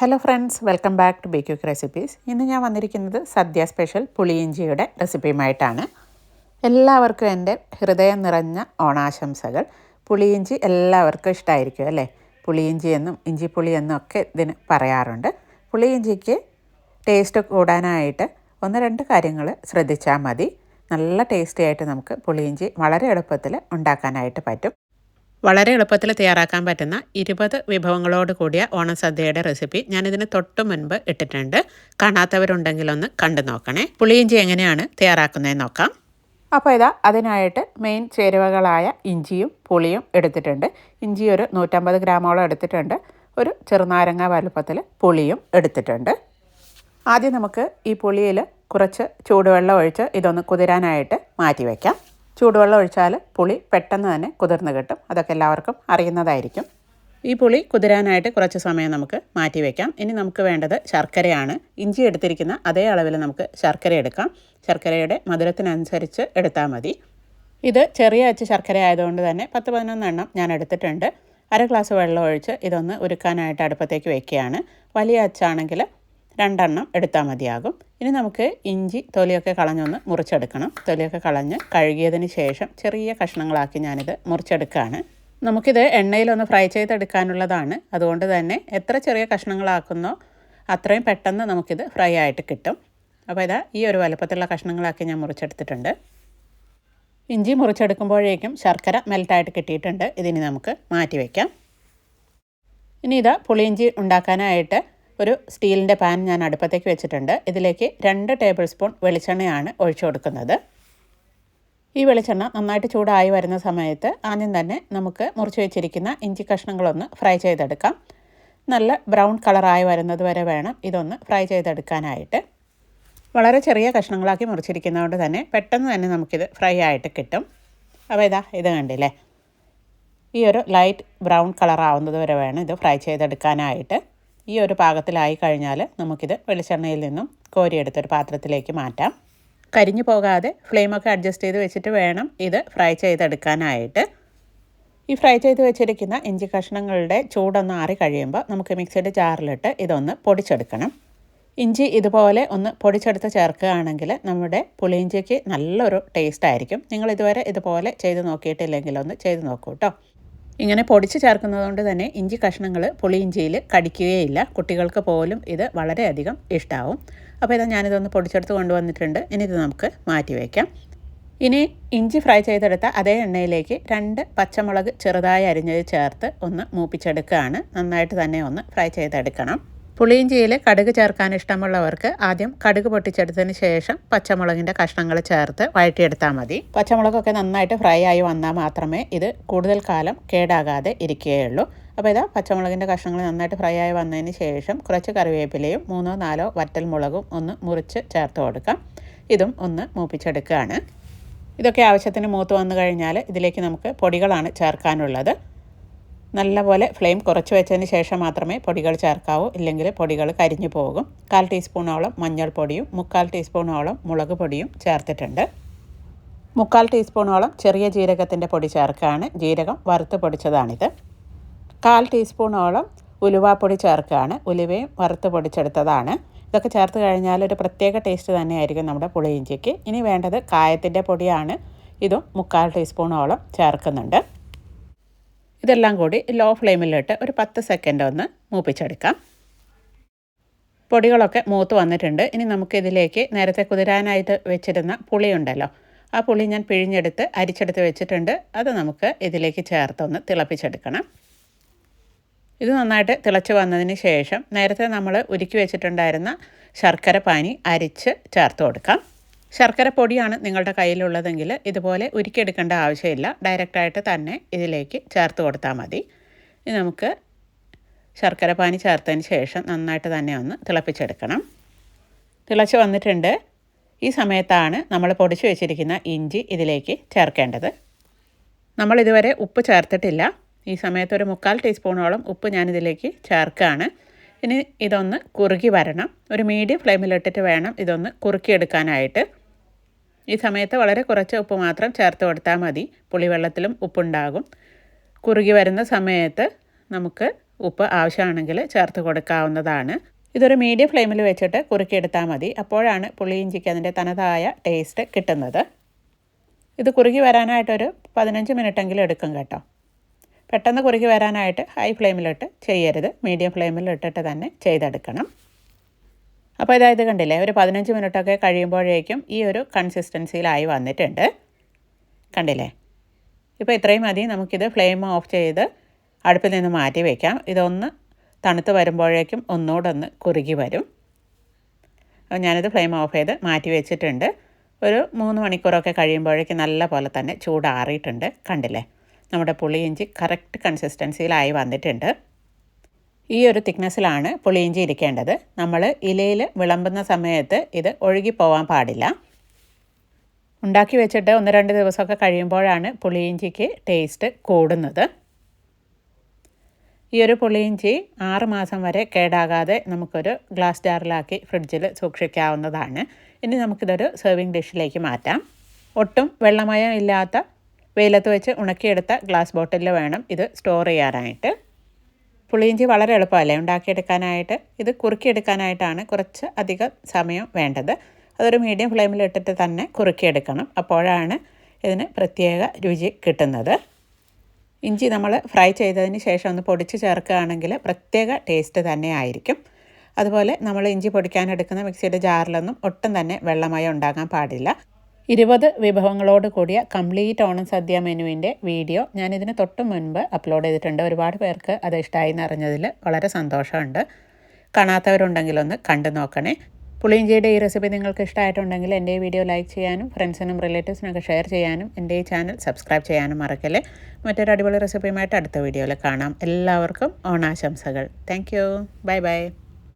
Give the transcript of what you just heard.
Hello friends welcome back to B quick recipes ഇന്ന് ഞാൻ വന്നിരിക്കുന്നത് സദ്യ സ്പെഷ്യൽ പുളിയിഞ്ചിയുടെ റെസിപ്പിയുമായിട്ടാണ് എല്ലാവർക്കും എന്റെ ഹൃദയം നിറഞ്ഞ ഓണാശംസകൾ. പുളിയിഞ്ചി എല്ലാവർക്കും ഇഷ്ടമായിരിക്കും അല്ലേ? പുളിയിഞ്ചി എന്നും ഇഞ്ചിപ്പുളി എന്നും ഒക്കെ ഇതിന് പറയാറുണ്ട്. പുളിയിഞ്ചിക്ക് ടേസ്റ്റ് കൂടാനായിട്ട് ഒന്ന് രണ്ട് കാര്യങ്ങൾ ശ്രദ്ധിച്ചാൽ മതി. നല്ല ടേസ്റ്റി ആയിട്ട് നമുക്ക് പുളിയിഞ്ചി വളരെ എളുപ്പത്തിൽ ഉണ്ടാക്കാനായിട്ട് പറ്റും. വളരെ എളുപ്പത്തിൽ തയ്യാറാക്കാൻ പറ്റുന്ന ഇരുപത് വിഭവങ്ങളോട് കൂടിയ ഓണസദ്യയുടെ റെസിപ്പി ഞാനിതിന് തൊട്ട് മുൻപ് ഇട്ടിട്ടുണ്ട്. കാണാത്തവരുണ്ടെങ്കിൽ ഒന്ന് കണ്ടു നോക്കണേ. പുളിയിഞ്ചി എങ്ങനെയാണ് തയ്യാറാക്കുന്നതെന്ന് നോക്കാം. അപ്പോൾ ഇതാ അതിനായിട്ട് മെയിൻ ചേരുവകളായ ഇഞ്ചിയും പുളിയും എടുത്തിട്ടുണ്ട്. ഇഞ്ചി ഒരു നൂറ്റമ്പത് ഗ്രാമോളം എടുത്തിട്ടുണ്ട്. ഒരു ചെറുനാരങ്ങ വലുപ്പത്തിൽ പുളിയും എടുത്തിട്ടുണ്ട്. ആദ്യം നമുക്ക് ഈ പുളിയിൽ കുറച്ച് ചൂടുവെള്ളം ഒഴിച്ച് ഇതൊന്ന് കുതിരാനായിട്ട് മാറ്റി വയ്ക്കാം ചൂടുവെള്ളം ഒഴിച്ചാൽ പുളി പെട്ടെന്ന് തന്നെ കുതിർന്ന് കിട്ടും. അതൊക്കെ എല്ലാവർക്കും അറിയുന്നതായിരിക്കും. ഈ പുളി കുതിരാനായിട്ട് കുറച്ച് സമയം നമുക്ക് മാറ്റി വയ്ക്കാം ഇനി നമുക്ക് വേണ്ടത് ശർക്കരയാണ്. ഇഞ്ചി എടുത്തിരിക്കുന്ന അതേ അളവിൽ നമുക്ക് ശർക്കര എടുക്കാം. ശർക്കരയുടെ മധുരത്തിനനുസരിച്ച് എടുത്താൽ മതി. ഇത് ചെറിയ അച്ച് ശർക്കര ആയതുകൊണ്ട് തന്നെ പത്ത് പതിനൊന്നെണ്ണം ഞാൻ എടുത്തിട്ടുണ്ട്. അര ഗ്ലാസ് വെള്ളം ഒഴിച്ച് ഇതൊന്ന് ഉരുക്കാനായിട്ട് അടുപ്പത്തേക്ക് വയ്ക്കുകയാണ് വലിയ അച്ചാണെങ്കിൽ രണ്ടെണ്ണം എടുത്താൽ മതിയാകും. ഇനി നമുക്ക് ഇഞ്ചി തൊലിയൊക്കെ കളഞ്ഞൊന്ന് മുറിച്ചെടുക്കണം. തൊലിയൊക്കെ കളഞ്ഞ് കഴുകിയതിന് ശേഷം ചെറിയ കഷ്ണങ്ങളാക്കി ഞാനിത് മുറിച്ചെടുക്കുകയാണ് നമുക്കിത് എണ്ണയിലൊന്ന് ഫ്രൈ ചെയ്തെടുക്കാനുള്ളതാണ്. അതുകൊണ്ട് തന്നെ എത്ര ചെറിയ കഷ്ണങ്ങളാക്കുന്നോ അത്രയും പെട്ടെന്ന് നമുക്കിത് ഫ്രൈ ആയിട്ട് കിട്ടും. അപ്പോൾ ഇതാ ഈ ഒരു വലുപ്പത്തിലുള്ള കഷ്ണങ്ങളാക്കി ഞാൻ മുറിച്ചെടുത്തിട്ടുണ്ട്. ഇഞ്ചി മുറിച്ചെടുക്കുമ്പോഴേക്കും ശർക്കര മെൽറ്റായിട്ട് കിട്ടിയിട്ടുണ്ട്. ഇതിനി നമുക്ക് മാറ്റി വയ്ക്കാം. ഇനി ഇതാ പുളിയിഞ്ചി ഉണ്ടാക്കാനായിട്ട് ഒരു സ്റ്റീലിന്റെ പാൻ ഞാൻ അടുപ്പത്തേക്ക് വെച്ചിട്ടുണ്ട്. ഇതിലേക്ക് രണ്ട് ടേബിൾ സ്പൂൺ വെളിച്ചെണ്ണയാണ് ഒഴിച്ചു കൊടുക്കുന്നത്. ഈ വെളിച്ചെണ്ണ നന്നായിട്ട് ചൂടായി വരുന്ന സമയത്ത് ആദ്യം തന്നെ നമുക്ക് മുറിച്ച് വെച്ചിരിക്കുന്ന ഇഞ്ചി കഷ്ണങ്ങളൊന്ന് ഫ്രൈ ചെയ്തെടുക്കാം. നല്ല ബ്രൗൺ കളറായി വരുന്നത് വരെ വേണം ഇതൊന്ന് ഫ്രൈ ചെയ്തെടുക്കാനായിട്ട്. വളരെ ചെറിയ കഷ്ണങ്ങളാക്കി മുറിച്ചിരിക്കുന്നതുകൊണ്ട് തന്നെ പെട്ടെന്ന് തന്നെ നമുക്കിത് ഫ്രൈ ആയിട്ട് കിട്ടും. അപ്പോൾ ഇതാ ഇത് കണ്ടില്ലേ? ഈ ഒരു ലൈറ്റ് ബ്രൗൺ കളറാവുന്നത് വരെ വേണം ഇത് ഫ്രൈ ചെയ്തെടുക്കാനായിട്ട്. ഈ ഒരു പാകത്തിലായി കഴിഞ്ഞാൽ നമുക്കിത് വെളിച്ചെണ്ണയിൽ നിന്നും കോരിയെടുത്തൊരു പാത്രത്തിലേക്ക് മാറ്റാം. കരിഞ്ഞു പോകാതെ ഫ്ലെയിമൊക്കെ അഡ്ജസ്റ്റ് ചെയ്ത് വെച്ചിട്ട് വേണം ഇത് ഫ്രൈ ചെയ്തെടുക്കാനായിട്ട്. ഈ ഫ്രൈ ചെയ്ത് വെച്ചിരിക്കുന്ന ഇഞ്ചി കഷ്ണങ്ങളുടെ ചൂടൊന്ന് ആറി കഴിയുമ്പോൾ നമുക്ക് മിക്സിയുടെ ജാറിലിട്ട് ഇതൊന്ന് പൊടിച്ചെടുക്കണം. ഇഞ്ചി ഇതുപോലെ ഒന്ന് പൊടിച്ചെടുത്ത് ചേർക്കുകയാണെങ്കിൽ നമ്മുടെ പുളിയിഞ്ചിക്ക് നല്ലൊരു ടേസ്റ്റ് ആയിരിക്കും. നിങ്ങൾ ഇതുവരെ ഇതുപോലെ ചെയ്ത് നോക്കിയിട്ടില്ലെങ്കിൽ ഒന്ന് ചെയ്ത് നോക്കൂ കേട്ടോ ഇങ്ങനെ പൊടിച്ച് ചേർക്കുന്നത് കൊണ്ട് തന്നെ ഇഞ്ചി കഷ്ണങ്ങൾ പുളിയിഞ്ചിയിൽ കടിക്കുകയില്ല. കുട്ടികൾക്ക് പോലും ഇത് വളരെയധികം ഇഷ്ടമാവും അപ്പോൾ ഇത് ഞാനിതൊന്ന് പൊടിച്ചെടുത്ത് കൊണ്ടുവന്നിട്ടുണ്ട്. ഇനി ഇത് നമുക്ക് മാറ്റി വയ്ക്കാം. ഇനി ഇഞ്ചി ഫ്രൈ ചെയ്തെടുത്ത അതേ എണ്ണയിലേക്ക് രണ്ട് പച്ചമുളക് ചെറുതായി അരിഞ്ഞത് ചേർത്ത് ഒന്ന് മൂപ്പിച്ചെടുക്കുകയാണ്. നന്നായിട്ട് തന്നെ ഒന്ന് ഫ്രൈ ചെയ്തെടുക്കണം. പുളിയിഞ്ചിയിൽ കടുക് ചേർക്കാൻ ഇഷ്ടമുള്ളവർക്ക് ആദ്യം കടുക് പൊട്ടിച്ചെടുത്തതിന് ശേഷം പച്ചമുളകിന്റെ കഷ്ണങ്ങൾ ചേർത്ത് വഴറ്റിയെടുത്താൽ മതി. പച്ചമുളകൊക്കെ നന്നായിട്ട് ഫ്രൈ ആയി വന്നാൽ മാത്രമേ ഇത് കൂടുതൽ കാലം കേടാകാതെ ഇരിക്കുകയുള്ളൂ. അപ്പോൾ ഇതാ പച്ചമുളകിന്റെ കഷ്ണങ്ങൾ നന്നായിട്ട് ഫ്രൈ ആയി വന്നതിന് ശേഷം കുറച്ച് കറിവേപ്പിലയും മൂന്നോ നാലോ വറ്റൽ മുളകും ഒന്ന് മുറിച്ച് ചേർത്ത് കൊടുക്കാം. ഇതും ഒന്ന് മൂപ്പിച്ചെടുക്കുകയാണ് ഇതൊക്കെ ആവശ്യത്തിന് മൂത്ത് വന്നു കഴിഞ്ഞാൽ ഇതിലേക്ക് നമുക്ക് പൊടികളാണ് ചേർക്കാനുള്ളത്. നല്ലപോലെ ഫ്ലെയിം കുറച്ച് വെച്ചതിന് ശേഷം മാത്രമേ പൊടികൾ ചേർക്കാവൂ. ഇല്ലെങ്കിൽ പൊടികൾ കരിഞ്ഞു പോകും. കാൽ ടീസ്പൂണോളം മഞ്ഞൾപ്പൊടിയും മുക്കാൽ ടീസ്പൂണോളം മുളക് പൊടിയും ചേർത്തിട്ടുണ്ട്. മുക്കാൽ ടീസ്പൂണോളം ചെറിയ ജീരകത്തിന്റെ പൊടി ചേർക്കുകയാണ് ജീരകം വറുത്ത് പൊടിച്ചതാണിത്. കാൽ ടീസ്പൂണോളം ഉലുവാപ്പൊടി ചേർക്കുകയാണ് ഉലുവയും വറുത്ത് പൊടിച്ചെടുത്തതാണ്. ഇതൊക്കെ ചേർത്ത് കഴിഞ്ഞാൽ ഒരു പ്രത്യേക ടേസ്റ്റ് തന്നെയായിരിക്കും നമ്മുടെ പുളിയിഞ്ചിക്ക്. ഇനി വേണ്ടത് കായത്തിന്റെ പൊടിയാണ്. ഇതും മുക്കാൽ ടീസ്പൂണോളം ചേർക്കുന്നുണ്ട്. ഇതെല്ലാം കൂടി ലോ ഫ്ലെയിമിലിട്ട് ഒരു പത്ത് സെക്കൻഡ് ഒന്ന് മൂപ്പിച്ചെടുക്കാം. പൊടികളൊക്കെ മൂത്ത് വന്നിട്ടുണ്ട്. ഇനി നമുക്കിതിലേക്ക് നേരത്തെ കുതിരാനായിട്ട് വെച്ചിരുന്ന പുളിയുണ്ടല്ലോ ആ പുളി ഞാൻ പിഴിഞ്ഞെടുത്ത് അരിച്ചെടുത്ത് വെച്ചിട്ടുണ്ട്. അത് നമുക്ക് ഇതിലേക്ക് ചേർത്തൊന്ന് തിളപ്പിച്ചെടുക്കണം. ഇത് നന്നായിട്ട് തിളച്ച് വന്നതിന് ശേഷം നേരത്തെ നമ്മൾ ഉരുക്കി വെച്ചിട്ടുണ്ടായിരുന്ന ശർക്കര പാനി അരിച്ച് ചേർത്ത് കൊടുക്കാം. ശർക്കര പൊടിയാണ് നിങ്ങളുടെ കയ്യിലുള്ളതെങ്കിൽ ഇതുപോലെ ഉരുക്കിയെടുക്കേണ്ട ആവശ്യമില്ല. ഡയറക്റ്റായിട്ട് തന്നെ ഇതിലേക്ക് ചേർത്ത് കൊടുത്താൽ മതി. ഇനി നമുക്ക് ശർക്കര പാനി ചേർത്തതിന് ശേഷം നന്നായിട്ട് തന്നെ ഒന്ന് തിളപ്പിച്ചെടുക്കണം. തിളച്ച് വന്നിട്ടുണ്ട്. ഈ സമയത്താണ് നമ്മൾ പൊടിച്ചു വെച്ചിരിക്കുന്ന ഇഞ്ചി ഇതിലേക്ക് ചേർക്കേണ്ടത്. നമ്മൾ ഇതുവരെ ഉപ്പ് ചേർത്തിട്ടില്ല. ഈ സമയത്ത് ഒരു മുക്കാൽ ടീസ്പൂണോളം ഉപ്പ് ഞാനിതിലേക്ക് ചേർക്കുകയാണ്. ഇനി ഇതൊന്ന് കുറുകി വരണം. ഒരു മീഡിയം ഫ്ലെയിമിലിട്ടിട്ട് വേണം ഇതൊന്ന് കുറുക്കിയെടുക്കാനായിട്ട്. ഈ സമയത്ത് വളരെ കുറച്ച് ഉപ്പ് മാത്രം ചേർത്ത് കൊടുത്താൽ മതി. പുളിവെള്ളത്തിലും ഉപ്പുണ്ടാകും. കുറുകി വരുന്ന സമയത്ത് നമുക്ക് ഉപ്പ് ആവശ്യമാണെങ്കിൽ ചേർത്ത് കൊടുക്കാവുന്നതാണ്. ഇതൊരു മീഡിയം ഫ്ലെയിമിൽ വെച്ചിട്ട് കുറുക്കിയെടുത്താൽ മതി. അപ്പോഴാണ് പുളി പുളിയിഞ്ചിക്ക് അതിന്റെ തനതായ ടേസ്റ്റ് കിട്ടുന്നത്. ഇത് കുറുകി വരാനായിട്ടൊരു പതിനഞ്ച് മിനിറ്റെങ്കിലും എടുക്കും കേട്ടോ. പെട്ടെന്ന് കുറുകി വരാനായിട്ട് ഹൈ ഫ്ലെയിമിലിട്ട് ചെയ്യരുത്. മീഡിയം ഫ്ലെയിമിലിട്ടിട്ട് തന്നെ ചെയ്തെടുക്കണം. അപ്പോൾ ഇതായത് കണ്ടില്ലേ ഒരു പതിനഞ്ച് മിനിറ്റൊക്കെ കഴിയുമ്പോഴേക്കും ഈ ഒരു കൺസിസ്റ്റൻസിയിലായി വന്നിട്ടുണ്ട്. കണ്ടില്ലേ? ഇപ്പോൾ ഇത്രയും മതി നമുക്കിത് ഫ്ലെയിം ഓഫ് ചെയ്ത് അടുപ്പിൽ നിന്ന് മാറ്റി വയ്ക്കാം ഇതൊന്ന് തണുത്ത് വരുമ്പോഴേക്കും ഒന്നുകൂടെ ഒന്ന് കുറുകി വരും. ഞാനിത് ഫ്ലെയിം ഓഫ് ചെയ്ത് മാറ്റി വെച്ചിട്ടുണ്ട്. ഒരു മൂന്ന് മണിക്കൂറൊക്കെ കഴിയുമ്പോഴേക്കും നല്ല പോലെ തന്നെ ചൂടാറിയിട്ടുണ്ട്. കണ്ടില്ലേ? നമ്മുടെ പുളിയിഞ്ചി കറക്റ്റ് കൺസിസ്റ്റൻസിയിലായി വന്നിട്ടുണ്ട്. ഈ ഒരു തിക്നെസ്സിലാണ് പുളിയിഞ്ചി ഇരിക്കേണ്ടത്. നമ്മൾ ഇലയിൽ വിളമ്പുന്ന സമയത്ത് ഇത് ഒഴുകിപ്പോവാൻ പാടില്ല. ഉണ്ടാക്കി വെച്ചിട്ട് ഒന്ന് രണ്ട് ദിവസമൊക്കെ കഴിയുമ്പോഴാണ് പുളിയിഞ്ചിക്ക് ടേസ്റ്റ് കൂടുന്നത്. ഈ ഒരു പുളിയിഞ്ചി ആറ് മാസം വരെ കേടാകാതെ നമുക്കൊരു ഗ്ലാസ് ജാറിലാക്കി ഫ്രിഡ്ജിൽ സൂക്ഷിക്കാവുന്നതാണ്. ഇനി നമുക്കിതൊരു സെർവിങ് ഡിഷിലേക്ക് മാറ്റാം. ഒട്ടും വെള്ളമയം ഇല്ലാത്ത വെയിലത്ത് വെച്ച് ഉണക്കിയെടുത്ത ഗ്ലാസ് ബോട്ടിലിൽ വേണം ഇത് സ്റ്റോർ ചെയ്യാനായിട്ട്. പുളിയിഞ്ചി വളരെ എളുപ്പമല്ലേ ഉണ്ടാക്കിയെടുക്കാനായിട്ട്? ഇത് കുറുക്കിയെടുക്കാനായിട്ടാണ് കുറച്ച് അധികം സമയം വേണ്ടത്. അതൊരു മീഡിയം ഫ്ലെയിമിൽ ഇട്ടിട്ട് തന്നെ കുറുക്കിയെടുക്കണം. അപ്പോഴാണ് ഇതിന് പ്രത്യേക രുചി കിട്ടുന്നത്. ഇഞ്ചി നമ്മൾ ഫ്രൈ ചെയ്തതിന് ശേഷം ഒന്ന് പൊടിച്ച് ചേർക്കുകയാണെങ്കിൽ പ്രത്യേക ടേസ്റ്റ് തന്നെ ആയിരിക്കും. അതുപോലെ നമ്മൾ ഇഞ്ചി പൊടിക്കാനെടുക്കുന്ന മിക്സിയുടെ ജാറിലൊന്നും ഒട്ടും തന്നെ വെള്ളമയം ഉണ്ടാകാൻ പാടില്ല. ഇരുപത് വിഭവങ്ങളോട് കൂടിയ കംപ്ലീറ്റ് ഓണം സദ്യ മെനുവിന്റെ വീഡിയോ ഞാനിതിന് തൊട്ട് മുൻപ് അപ്ലോഡ് ചെയ്തിട്ടുണ്ട്. ഒരുപാട് പേർക്ക് അത് ഇഷ്ടമായി എന്നറിഞ്ഞതിൽ വളരെ സന്തോഷമുണ്ട്. കാണാത്തവരുണ്ടെങ്കിലൊന്ന് കണ്ടു നോക്കണേ. പുളിയിഞ്ചിയുടെ ഈ റെസിപ്പി നിങ്ങൾക്ക് ഇഷ്ടമായിട്ടുണ്ടെങ്കിൽ എന്റെ ഈ വീഡിയോ ലൈക്ക് ചെയ്യാനും ഫ്രണ്ട്സിനും റിലേറ്റീവ്സിനൊക്കെ ഷെയർ ചെയ്യാനും എന്റെ ഈ ചാനൽ സബ്സ്ക്രൈബ് ചെയ്യാനും മറക്കല്ലേ. മറ്റൊരു അടിപൊളി റെസിപ്പിയുമായിട്ട് അടുത്ത വീഡിയോയിൽ കാണാം. എല്ലാവർക്കും ഓണാശംസകൾ. Thank you. Bye bye.